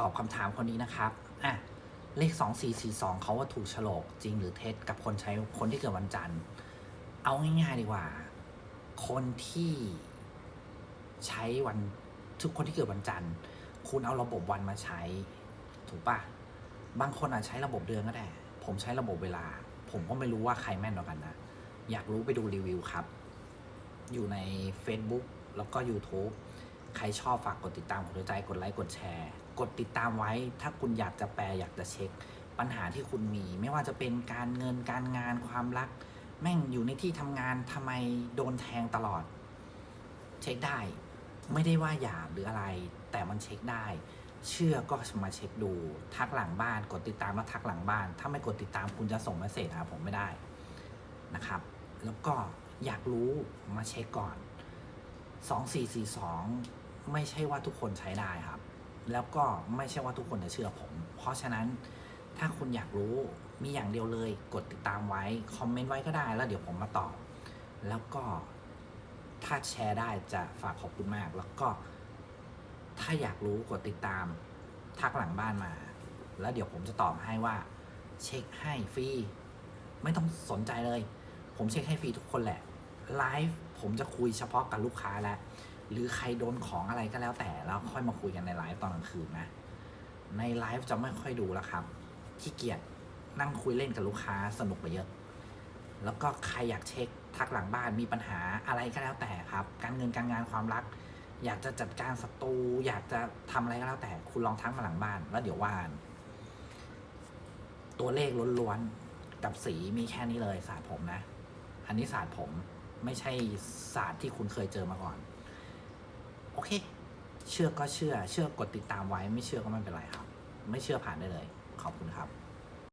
ตอบคำถามคนนี้นะครับอะเลข 2442 เขาว่าถูกโฉลกจริงหรือเท็จกับคนใช้คนที่เกิดวันจันทร์ เอาง่ายๆดีกว่า คนที่ใช้วันทุกคนที่เกิดวันจันทร์ คุณเอาระบบวันมาใช้ ถูกปะบางคนอาจใช้ระบบเดือนก็ได้ ผมใช้ระบบเวลา ผมก็ไม่รู้ว่าใครแม่นกว่ากันนะ อยากรู้ไปดูรีวิวครับ อยู่ใน Facebook แล้วก็ YouTube ใครชอบฝากกดติดตามกดหัวใจกดไลค์กดแชร์ กดติดตามไว้ ถ้าคุณอยากจะแปลอยากจะเช็ค ปัญหาที่คุณมี ไม่ว่าจะเป็นการเงินการงานความรัก แม่งอยู่ในที่ทำงานทำไมโดนแทงตลอด เช็คได้ ไม่ได้ว่าหยาบหรืออะไร แต่มันเช็คได้ เชื่อก็มาเช็คดู ทักหลังบ้าน กดติดตามแล้วทักหลังบ้าน ถ้าไม่กดติดตามคุณจะส่งเมสเซจหาผมไม่ได้นะครับ แล้วก็อยากรู้มาเช็คก่อน 2442 ไม่ใช่ว่าทุกคนใช้ได้ครับ แล้วก็ไม่ใช่ว่าทุกคนจะเชื่อผม เพราะฉะนั้นถ้าคุณอยากรู้มีอย่างเดียวเลย กดติดตามไว้คอมเมนต์ไว้ก็ได้แล้วเดี๋ยวผมมาตอบแล้วก็ถ้าแชร์ได้จะฝากขอบคุณมาก แล้วก็ถ้าอยากรู้กดติดตามทักหลังบ้านมา แล้วเดี๋ยวผมจะตอบให้ว่า เช็คให้ฟรีไม่ต้องสนใจเลย ผมเช็คให้ฟรีทุกคนแหละไลฟ์ผมจะคุยเฉพาะกับลูกค้าแล้ว หรือใครโดนของอะไรก็แล้วแต่แล้วค่อยมาคุยกันในไลฟ์ตอนกลางคืนนะ ในไลฟ์จะไม่ค่อยดูแล้วครับขี้เกียจนั่งคุยเล่นกับลูกค้าสนุกไปเยอะ แล้วก็ใครอยากเช็คทักหลังบ้านมีปัญหาอะไรก็แล้วแต่ครับ การเงินการงานความรัก อยากจะจัดการศัตรูอยากจะทำอะไรก็แล้วแต่ คุณลองทักมาหลังบ้าน แล้วเดี๋ยวว่าน ตัวเลขล้วนๆกับสีมีแค่นี้เลยศาสตร์ผมนะ อันนี้ศาสตร์ผมไม่ใช่ศาสตร์ที่คุณเคยเจอมาก่อน อเค เชื่อก็เชื่อ เชื่อกดติดตามไว้ ไม่เชื่อก็ไม่เป็นไรครับ ไม่เชื่อผ่านได้เลย ขอบคุณครับ